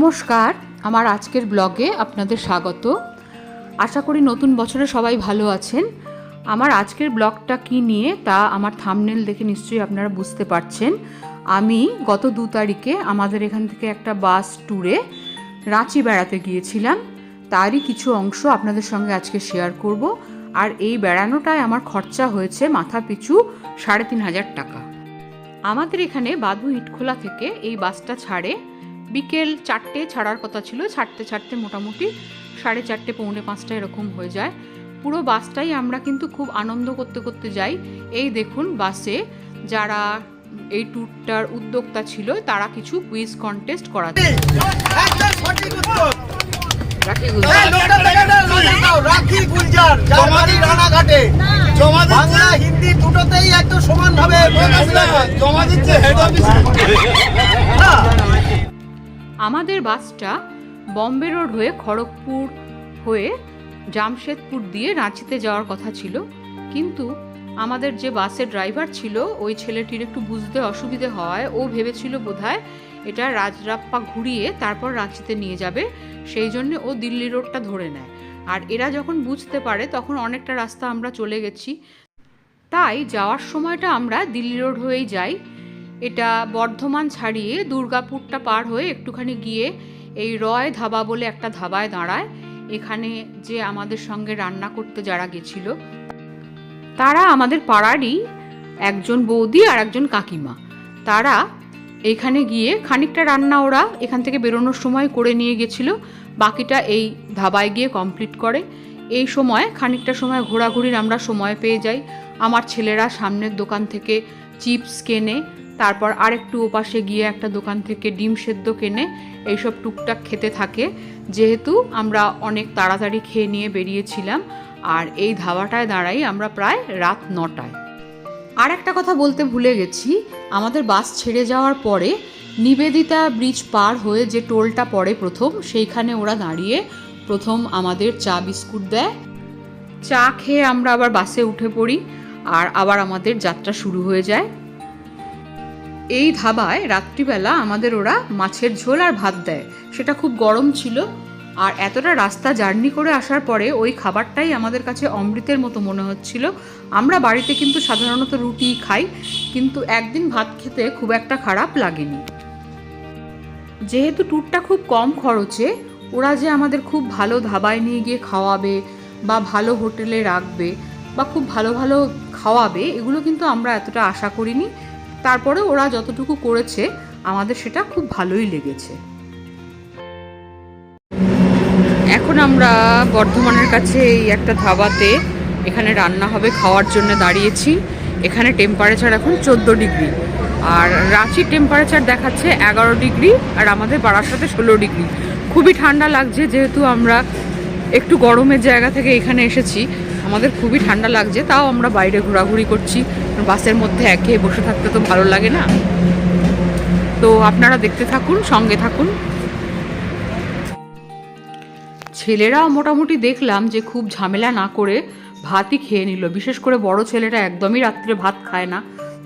নমস্কার, আমার আজকের ব্লগে আপনাদের স্বাগত। আশা করি নতুন বছরে সবাই ভালো আছেন। আমার আজকের ব্লগটা কি নিয়ে তা আমার থামনেল দেখে নিশ্চয়ই আপনারা বুঝতে পারছেন। আমি গত দু তারিখে আমাদের এখান থেকে একটা বাস ট্যুরে রাঁচি বেড়াতে গিয়েছিলাম। তারই কিছু অংশ আপনাদের সঙ্গে আজকে শেয়ার করব। আর এই বেড়ানোটায় আমার খরচা হয়েছে মাথা পিছু সাড়ে তিন হাজার টাকা। আমাদের এখানে বাদু ইটখোলা থেকে এই বাসটা ছাড়ে বিকেল চারটে ছাড়ার কথা ছিল ছাড়তে ছাড়তে মোটামুটি সাড়ে চারটে পৌনে পাঁচটা এরকম হয়ে যায়। পুরো বাসটাই আমরা কিন্তু খুব আনন্দ করতে করতে যাই। এই দেখুন বাসে যারা এই ট্যুরটার উদ্যোক্তা ছিল তারা কিছু কুইজ কন্টেস্ট করাচ্ছে রানাঘাটে। বাংলা হিন্দি দুটোতেই একদম সমান ভাবে জমা দিচ্ছে হেড অফিস আমাদের বাসটা বম্বে রোড হয়ে খড়গপুর হয়ে জামশেদপুর দিয়ে রাঁচিতে যাওয়ার কথা ছিল। কিন্তু আমাদের যে বাসের ড্রাইভার ছিল, ওই ছেলেটির একটু বুঝতে অসুবিধে হওয়ায় ও ভেবেছিল বোধহয় এটা রাজরাপ্পা ঘুরিয়ে তারপর রাঁচিতে নিয়ে যাবে। সেই জন্য ও দিল্লি রোডটা ধরে নেয়। আর এরা যখন বুঝতে পারে, তখন অনেকটা রাস্তা আমরা চলে গেছি। তাই যাওয়ার সময়টা আমরা দিল্লি রোড হয়েই যাই। এটা বর্ধমান ছাড়িয়ে দুর্গাপুরটা পার হয়ে একটুখানি গিয়ে এই রয় ধাবা বলে একটা ধাবায় দাঁড়ায়। এখানে যে আমাদের সঙ্গে রান্না করতে যারা গেছিল, তারা আমাদের পাড়ারই একজন বৌদি আর একজন কাকিমা। তারা এখানে গিয়ে খানিকটা রান্না ওরা এখান থেকে বেরোনোর সময় করে নিয়ে গেছিল। বাকিটা এই ধাবায় গিয়ে কমপ্লিট করে। এই সময় খানিকটা সময় ঘোরাঘুরির আমরা সময় পেয়ে যাই। আমার ছেলেরা সামনের দোকান থেকে চিপস কেনে, তারপর আরেকটু ওপাশে গিয়ে একটা দোকান থেকে ডিম সেদ্ধ কেনে, এইসব টুকটাক খেতে থাকে। যেহেতু আমরা অনেক তাড়াতাড়ি খেয়ে নিয়ে বেরিয়েছিলাম, আর এই ধাবাটায় দাঁড়াই আমরা প্রায় রাত নটায়। আর একটা কথা বলতে ভুলে গেছি, আমাদের বাস ছেড়ে যাওয়ার পরে নিবেদিতা ব্রিজ পার হয়ে যে টোলটা পড়ে প্রথম, সেইখানে ওরা দাঁড়িয়ে প্রথম আমাদের চা বিস্কুট দেয়। চা খেয়ে আমরা আবার বাসে উঠে পড়ি। আর আবার আমাদের যাত্রা শুরু হয়ে যায়। এই ধাবায় রাত্রিবেলা আমাদের ওরা মাছের ঝোল আর ভাত দেয়। সেটা খুব গরম ছিল। আর এতটা রাস্তা জার্নি করে আসার পরে ওই খাবারটাই আমাদের কাছে অমৃতের মতো মনে হচ্ছিল। আমরা বাড়িতে কিন্তু সাধারণত রুটিই খাই, কিন্তু একদিন ভাত খেতে খুব একটা খারাপ লাগেনি। যেহেতু ট্যুরটা খুব কম খরচে, ওরা যে আমাদের খুব ভালো ধাবায় নিয়ে গিয়ে খাওয়াবে বা ভালো হোটেলে রাখবে বা খুব ভালো ভালো খাওয়াবে, এগুলো কিন্তু আমরা এতটা আশা করিনি। তারপরে ওরা যতটুকু করেছে, আমাদের সেটা খুব ভালোই লেগেছে। এখন আমরা বর্ধমানের কাছে এই একটা ধাবাতে এখানে রান্না হবে, খাওয়ার জন্য দাঁড়িয়েছি। এখানে টেম্পারেচার এখন চোদ্দ ডিগ্রি। আর রাঁচির টেম্পারেচার দেখাচ্ছে এগারো ডিগ্রি আর আমাদের বারাসাতে ষোলো ডিগ্রি। খুবই ঠান্ডা লাগছে, যেহেতু আমরা একটু গরমের জায়গা থেকে এখানে এসেছি। আমাদের খুবই ঠান্ডা লাগছে, তাও আমরা বাইরে ঘোরাঘুরি করছি। বাসের মধ্যে একে বসে থাকতে তো ভালো লাগে না। তো আপনারা দেখতে থাকুন, সঙ্গে থাকুন। ছেলেরা মোটামুটি দেখলাম যে খুব ঝামেলা না করে ভাতই খেয়ে নিল। বিশেষ করে বড় ছেলেটা একদমই রাত্রে ভাত খায় না।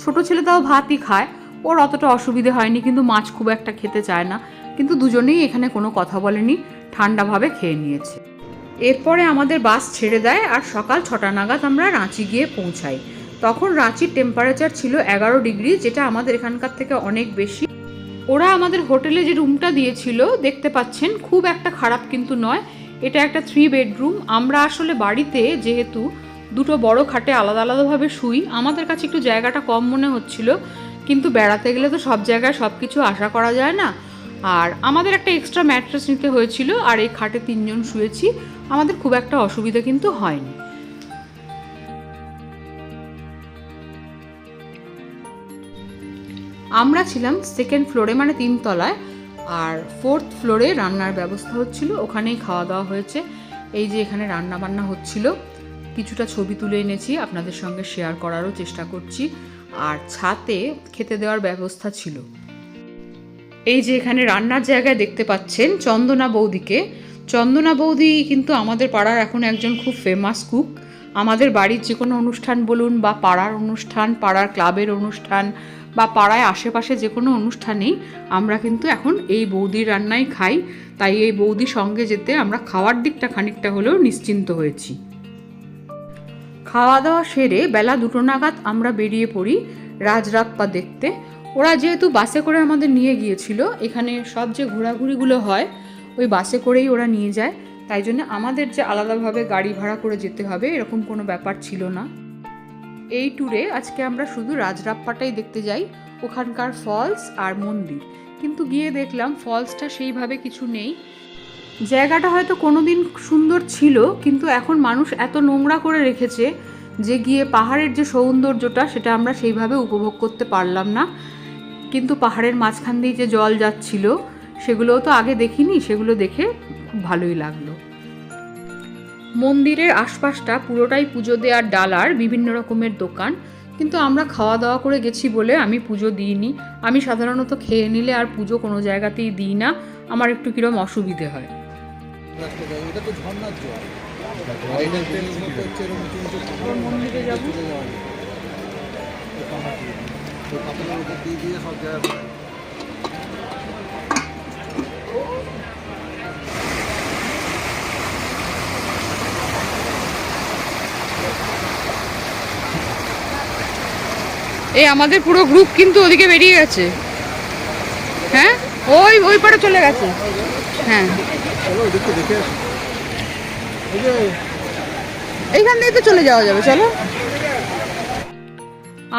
ছোট ছেলে তাও ভাতই খায়। ওর অতটা অসুবিধে হয়নি, কিন্তু মাছ খুব একটা খেতে চায় না। কিন্তু দুজনেই এখানে কোনো কথা বলেনি, ঠান্ডাভাবে খেয়ে নিয়েছে। এরপরে আমাদের বাস ছেড়ে দেয় আর সকাল ছটা নাগাদ আমরা রাঁচি গিয়ে পৌঁছাই। তখন রাঁচির টেম্পারেচার ছিল এগারো ডিগ্রি, যেটা আমাদের এখানকার থেকে অনেক বেশি। ওরা আমাদের হোটেলে যে রুমটা দিয়েছিল, দেখতে পাচ্ছেন, খুব একটা খারাপ কিন্তু নয়। এটা একটা থ্রি বেডরুম আমরা আসলে বাড়িতে যেহেতু দুটো বড় খাটে আলাদা আলাদাভাবে শুই, আমাদের কাছে একটু জায়গাটা কম মনে হচ্ছিল। কিন্তু বেড়াতে গেলে তো সব জায়গায় সব কিছু আশা করা যায় না। আর আমাদের একটা এক্সট্রা ম্যাট্রেস নিতে হয়েছিল, আর এই খাটে তিনজন শুয়েছি। আমাদের খুব একটা অসুবিধা কিন্তু হয়নি। আমরা ছিলাম সেকেন্ড ফ্লোরে মানে তিনতলায় আর ফোর্থ ফ্লোরে রান্নার ব্যবস্থা হচ্ছিল, ওখানেই খাওয়া দাওয়া হয়েছে। এই যে এখানে রান্না বান্না হচ্ছিল, কিছুটা ছবি তুলে এনেছি, আপনাদের সঙ্গে শেয়ার করারও চেষ্টা করছি। আর ছাতে খেতে দেওয়ার ব্যবস্থা ছিল। এই যে এখানে রান্নার জায়গায় দেখতে পাচ্ছেন চন্দনা বৌদিকে চন্দনা বৌদি কিন্তু আমাদের পাড়ার এখন একজন খুব ফেমাস কুক আমাদের বাড়ির যে কোনো অনুষ্ঠান বলুন বা পাড়ার অনুষ্ঠান, পাড়ার ক্লাবের অনুষ্ঠান বা পাড়ায় আশেপাশে যে কোনো অনুষ্ঠানেই আমরা কিন্তু এখন এই বৌদির রান্নাই খাই। তাই এই বৌদির সঙ্গে যেতে আমরা খাওয়ার দিকটা খানিকটা হলেও নিশ্চিন্ত হয়েছি। খাওয়া দাওয়া সেরে বেলা দুটো নাগাদ আমরা বেরিয়ে পড়ি রাজরাপ্পা দেখতে। ওরা যেহেতু বাসে করে আমাদের নিয়ে গিয়েছিল, এখানে সব যে ঘোরাঘুরিগুলো হয় ওই বাসে করেই ওরা নিয়ে যায়। তাই জন্য আমাদের যে আলাদাভাবে গাড়ি ভাড়া করে যেতে হবে, এরকম কোনো ব্যাপার ছিল না। এই ট্যুরে আজকে আমরা শুধু রাজরাপ্পাটাই দেখতে যাই, ওখানকার ফলস আর মন্দির। কিন্তু গিয়ে দেখলাম ফলসটা সেইভাবে কিছু নেই। জায়গাটা হয়তো কোনোদিন সুন্দর ছিল, কিন্তু এখন মানুষ এত নোংরা করে রেখেছে যে গিয়ে পাহাড়ের যে সৌন্দর্যটা, সেটা আমরা সেইভাবে উপভোগ করতে পারলাম না। কিন্তু পাহাড়ের মাঝখান দিয়ে যে জল যাচ্ছিল সেগুলোও তো আগে দেখিনি সেগুলো দেখে খুব ভালোই লাগল। মন্দিরের আশপাশটা পুরোটাই পুজো দেওয়ার ডালার বিভিন্ন রকমের দোকান। কিন্তু আমরা খাওয়া দাওয়া করে গেছি বলে আমি পুজো দিইনি। আমি সাধারণত খেয়ে নিলে আর পুজো কোনো জায়গাতেই দিই না আমার একটু কিরম অসুবিধে হয়। এটা তো ঝর্ণার জল আর এটা তেল মতো হচ্ছে এরকম উঁচু উঁচু পাহাড় মন্দিরে যাব। চলে যাওয়া যায়। এই পাহাড় দিয়ে। ওই পাথরের উপর দিয়ে দিয়ে সব জায়গায় এই আমাদের পুরো গ্রুপ কিন্তু ওদিকে বেরিয়ে গেছে। হ্যাঁ? ওই ওই পারে চলে গেছে। হ্যাঁ। এইখান দিয়ে তো চলে যাওয়া যাবে, চলো।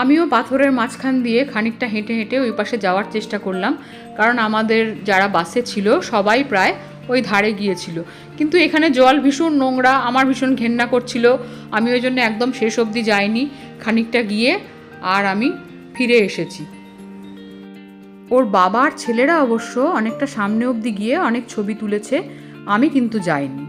আমিও পাথরের মাঝখান দিয়ে খানিকটা হেঁটে হেঁটে ওই পাশে যাওয়ার চেষ্টা করলাম, কারণ আমাদের যারা বাসে ছিল, সবাই প্রায় ওই ধারে গিয়েছিল। কিন্তু এখানে জল ভীষণ নোংরা, আমার ভীষণ ঘেন্না করছিল। আমি ওই জন্য একদম শেষ অবধি যাইনি। খানিকটা গিয়ে আর আমি ফিরে এসেছি। ওর বাবার ছেলেরা অবশ্য অনেকটা সামনে অবধি গিয়ে অনেক ছবি তুলেছে, আমি কিন্তু যাইনি।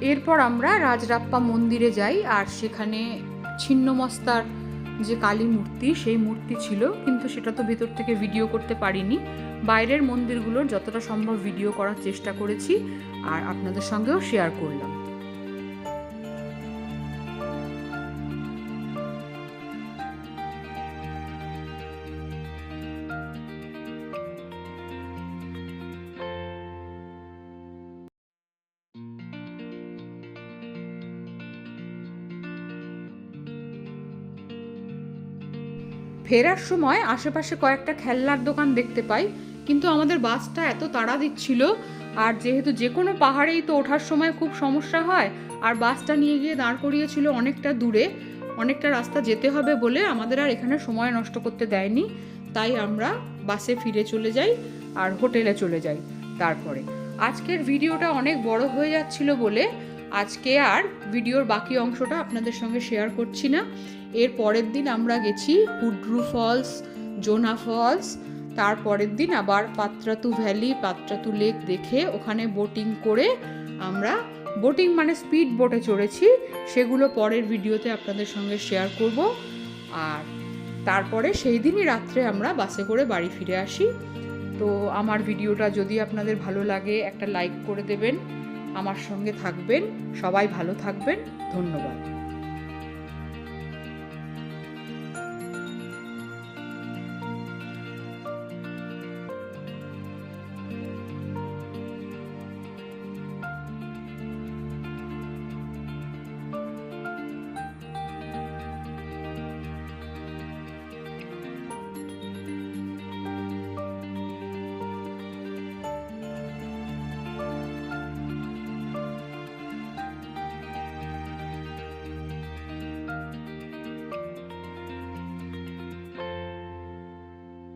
এরপর আমরা রাজরাপ্পা মন্দিরে যাই, আর সেখানে ছিন্নমস্তার যে কালী মূর্তি, সেই মূর্তি ছিল, কিন্তু সেটা তো ভেতর থেকে ভিডিও করতে পারিনি। বাইরের মন্দিরগুলোর যতটা সম্ভব ভিডিও করার চেষ্টা করেছি, আর আপনাদের সঙ্গেও শেয়ার করলাম। ফেরার সময় আশেপাশে কয়েকটা খেলনার দোকান দেখতে পাই, কিন্তু আমাদের বাসটা এত তাড়া দিচ্ছিল, আর যেহেতু যে কোনো পাহাড়েই তো ওঠার সময় খুব সমস্যা হয়, আর বাসটা নিয়ে গিয়ে দাঁড় করিয়েছিল অনেকটা দূরে, অনেকটা রাস্তা যেতে হবে বলে আমাদের আর এখানে সময় নষ্ট করতে দেয়নি, তাই আমরা বাসে ফিরে চলে যাই আর হোটেলে চলে যাই তারপরে। আজকের ভিডিওটা অনেক বড় হয়ে যাচ্ছিল বলে আজকে আর ভিডিওর বাকি অংশটা আপনাদের সঙ্গে শেয়ার করছি না। এর পরের দিন আমরা গেছি হুড্রু ফলস, জোনা ফলস তারপরের দিন আবার পাত্রাতু ভ্যালি, পাত্রাতু লেক দেখে ওখানে বোটিং করে আমরা, বোটিং মানে স্পিড বোটে চড়েছি, সেগুলো পরের ভিডিওতে আপনাদের সঙ্গে শেয়ার করব। আর তারপরে সেই দিনই রাত্রে আমরা বাসে করে বাড়ি ফিরে আসি। তো আমার ভিডিওটা যদি আপনাদের ভালো লাগে, একটা লাইক করে দেবেন, আমার সঙ্গে থাকবেন, সবাই ভালো থাকবেন, ধন্যবাদ।